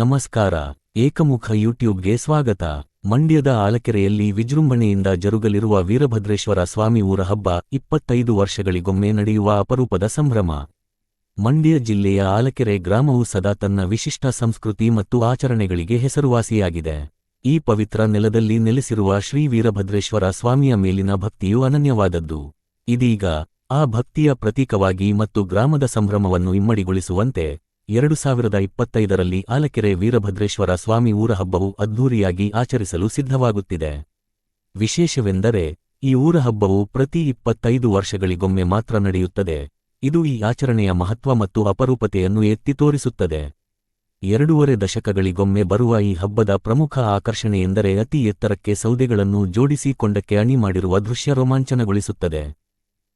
ನಮಸ್ಕಾರ, ಏಕಮುಖ ಯೂಟ್ಯೂಬ್ಗೆ ಸ್ವಾಗತ. ಮಂಡ್ಯದ ಆಲಕೆರೆಯಲ್ಲಿ ವಿಜೃಂಭಣೆಯಿಂದ ಜರುಗಲಿರುವ ವೀರಭದ್ರೇಶ್ವರ ಸ್ವಾಮಿ ಊರ ಹಬ್ಬ ಇಪ್ಪತ್ತೈದು ವರ್ಷಗಳಿಗೊಮ್ಮೆ ನಡೆಯುವ ಅಪರೂಪದ ಸಂಭ್ರಮ. ಮಂಡ್ಯ ಜಿಲ್ಲೆಯ ಆಲಕೆರೆ ಗ್ರಾಮವು ಸದಾ ತನ್ನ ವಿಶಿಷ್ಟ ಸಂಸ್ಕೃತಿ ಮತ್ತು ಆಚರಣೆಗಳಿಗೆ ಹೆಸರುವಾಸಿಯಾಗಿದೆ. ಈ ಪವಿತ್ರ ನೆಲದಲ್ಲಿ ನೆಲೆಸಿರುವ ಶ್ರೀ ವೀರಭದ್ರೇಶ್ವರ ಸ್ವಾಮಿಯ ಮೇಲಿನ ಭಕ್ತಿಯು ಅನನ್ಯವಾದದ್ದು. ಇದೀಗ ಆ ಭಕ್ತಿಯ ಪ್ರತೀಕವಾಗಿ ಮತ್ತು ಗ್ರಾಮದ ಸಂಭ್ರಮವನ್ನು ಇಮ್ಮಡಿಗೊಳಿಸುವಂತೆ ಎರಡು ಸಾವಿರದ ಇಪ್ಪತ್ತೈದರಲ್ಲಿ ಆಲಕೆರೆ ವೀರಭದ್ರೇಶ್ವರ ಸ್ವಾಮಿ ಊರ ಹಬ್ಬವು ಅದ್ಧೂರಿಯಾಗಿ ಆಚರಿಸಲು ಸಿದ್ಧವಾಗುತ್ತಿದೆ. ವಿಶೇಷವೆಂದರೆ, ಈ ಊರ ಹಬ್ಬವು ಪ್ರತಿ ಇಪ್ಪತ್ತೈದು ವರ್ಷಗಳಿಗೊಮ್ಮೆ ಮಾತ್ರ ನಡೆಯುತ್ತದೆ. ಇದು ಈ ಆಚರಣೆಯ ಮಹತ್ವ ಮತ್ತು ಅಪರೂಪತೆಯನ್ನು ಎತ್ತಿ ತೋರಿಸುತ್ತದೆ. ಎರಡೂವರೆ ದಶಕಗಳಿಗೊಮ್ಮೆ ಬರುವ ಈ ಹಬ್ಬದ ಪ್ರಮುಖ ಆಕರ್ಷಣೆಯೆಂದರೆ ಅತಿ ಎತ್ತರಕ್ಕೆ ಸೌದೆಗಳನ್ನು ಜೋಡಿಸಿ ಕೊಂಡಕ್ಕೆ ಅಣಿ ಮಾಡಿರುವ ದೃಶ್ಯ ರೋಮಾಂಚನಗೊಳಿಸುತ್ತದೆ.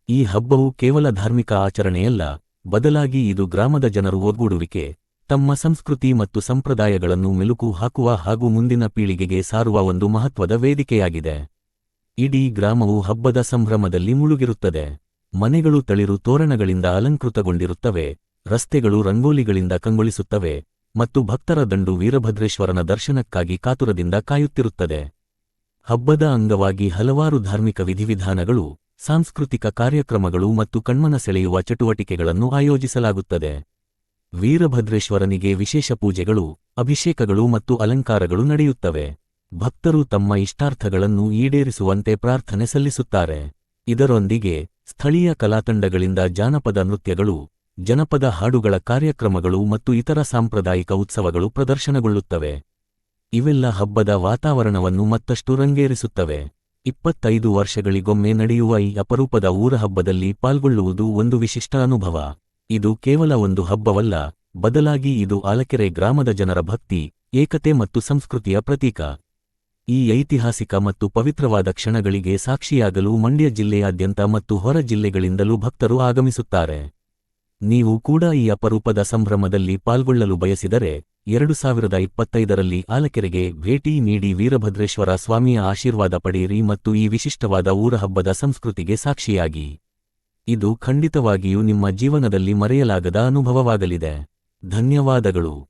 ಈ ಹಬ್ಬವು ಕೇವಲ ಧಾರ್ಮಿಕ ಆಚರಣೆಯಲ್ಲ ಬದಲಾಗಿ ಇದು ಗ್ರಾಮದ ಜನರು ಒಗ್ಗೂಡುವಿಕೆ, ತಮ್ಮ ಸಂಸ್ಕೃತಿ ಮತ್ತು ಸಂಪ್ರದಾಯಗಳನ್ನು ಮೆಲುಕು ಹಾಕುವ ಹಾಗೂ ಮುಂದಿನ ಪೀಳಿಗೆಗೆ ಸಾರುವ ಒಂದು ಮಹತ್ವದ ವೇದಿಕೆಯಾಗಿದೆ. ಇಡೀ ಗ್ರಾಮವು ಹಬ್ಬದ ಸಂಭ್ರಮದಲ್ಲಿ ಮುಳುಗಿರುತ್ತದೆ. ಮನೆಗಳು ತಳಿರು ತೋರಣಗಳಿಂದ ಅಲಂಕೃತಗೊಂಡಿರುತ್ತವೆ, ರಸ್ತೆಗಳು ರಂಗೋಲಿಗಳಿಂದ ಕಂಗೊಳಿಸುತ್ತವೆ ಮತ್ತು ಭಕ್ತರ ದಂಡು ವೀರಭದ್ರೇಶ್ವರನ ದರ್ಶನಕ್ಕಾಗಿ ಕಾತುರದಿಂದ ಕಾಯುತ್ತಿರುತ್ತದೆ. ಹಬ್ಬದ ಅಂಗವಾಗಿ ಹಲವಾರು ಧಾರ್ಮಿಕ ವಿಧಿವಿಧಾನಗಳು ಸಾಂಸ್ಕೃತಿಕ ಕಾರ್ಯಕ್ರಮಗಳು ಮತ್ತು ಕಣ್ಮನ ಸೆಳೆಯುವ ಚಟುವಟಿಕೆಗಳನ್ನು ಆಯೋಜಿಸಲಾಗುತ್ತದೆ. ವೀರಭದ್ರೇಶ್ವರನಿಗೆ ವಿಶೇಷ ಪೂಜೆಗಳು, ಅಭಿಷೇಕಗಳು ಮತ್ತು ಅಲಂಕಾರಗಳು ನಡೆಯುತ್ತವೆ. ಭಕ್ತರು ತಮ್ಮ ಇಷ್ಟಾರ್ಥಗಳನ್ನು ಈಡೇರಿಸುವಂತೆ ಪ್ರಾರ್ಥನೆ ಸಲ್ಲಿಸುತ್ತಾರೆ. ಇದರೊಂದಿಗೆ ಸ್ಥಳೀಯ ಕಲಾತಂಡಗಳಿಂದ ಜಾನಪದ ನೃತ್ಯಗಳು, ಜನಪದ ಹಾಡುಗಳ ಕಾರ್ಯಕ್ರಮಗಳು ಮತ್ತು ಇತರ ಸಾಂಪ್ರದಾಯಿಕ ಉತ್ಸವಗಳು ಪ್ರದರ್ಶನಗೊಳ್ಳುತ್ತವೆ. ಇವೆಲ್ಲ ಹಬ್ಬದ ವಾತಾವರಣವನ್ನು ಮತ್ತಷ್ಟು ರಂಗೇರಿಸುತ್ತವೆ. ಇಪ್ಪತ್ತೈದು ವರ್ಷಗಳಿಗೊಮ್ಮೆ ನಡೆಯುವ ಈ ಅಪರೂಪದ ಊರ ಹಬ್ಬದಲ್ಲಿ ಪಾಲ್ಗೊಳ್ಳುವುದು ಒಂದು ವಿಶಿಷ್ಟ ಅನುಭವ. ಇದು ಕೇವಲ ಒಂದು ಹಬ್ಬವಲ್ಲ, ಬದಲಾಗಿ ಇದು ಆಲಕೆರೆ ಗ್ರಾಮದ ಜನರ ಭಕ್ತಿ, ಏಕತೆ ಮತ್ತು ಸಂಸ್ಕೃತಿಯ ಪ್ರತೀಕ. ಈ ಐತಿಹಾಸಿಕ ಮತ್ತು ಪವಿತ್ರವಾದ ಕ್ಷಣಗಳಿಗೆ ಸಾಕ್ಷಿಯಾಗಲು ಮಂಡ್ಯ ಜಿಲ್ಲೆಯಾದ್ಯಂತ ಮತ್ತು ಹೊರ ಜಿಲ್ಲೆಗಳಿಂದಲೂ ಭಕ್ತರು ಆಗಮಿಸುತ್ತಾರೆ. ನೀವು ಕೂಡ ಈ ಅಪರೂಪದ ಸಂಭ್ರಮದಲ್ಲಿ ಪಾಲ್ಗೊಳ್ಳಲು ಬಯಸಿದರೆ ಎರಡು ಸಾವಿರದ ಇಪ್ಪತ್ತೈದರಲ್ಲಿ ಆಲಕೆರೆಗೆ ಭೇಟಿ ನೀಡಿ ವೀರಭದ್ರೇಶ್ವರ ಸ್ವಾಮಿಯ ಆಶೀರ್ವಾದ ಪಡೆಯಿರಿ ಮತ್ತು ಈ ವಿಶಿಷ್ಟವಾದ ಊರ ಹಬ್ಬದ ಸಂಸ್ಕೃತಿಗೆ ಸಾಕ್ಷಿಯಾಗಿ. ಇದು ಖಂಡಿತವಾಗಿಯೂ ನಿಮ್ಮ ಜೀವನದಲ್ಲಿ ಮರೆಯಲಾಗದ ಅನುಭವವಾಗಲಿದೆ. ಧನ್ಯವಾದಗಳು.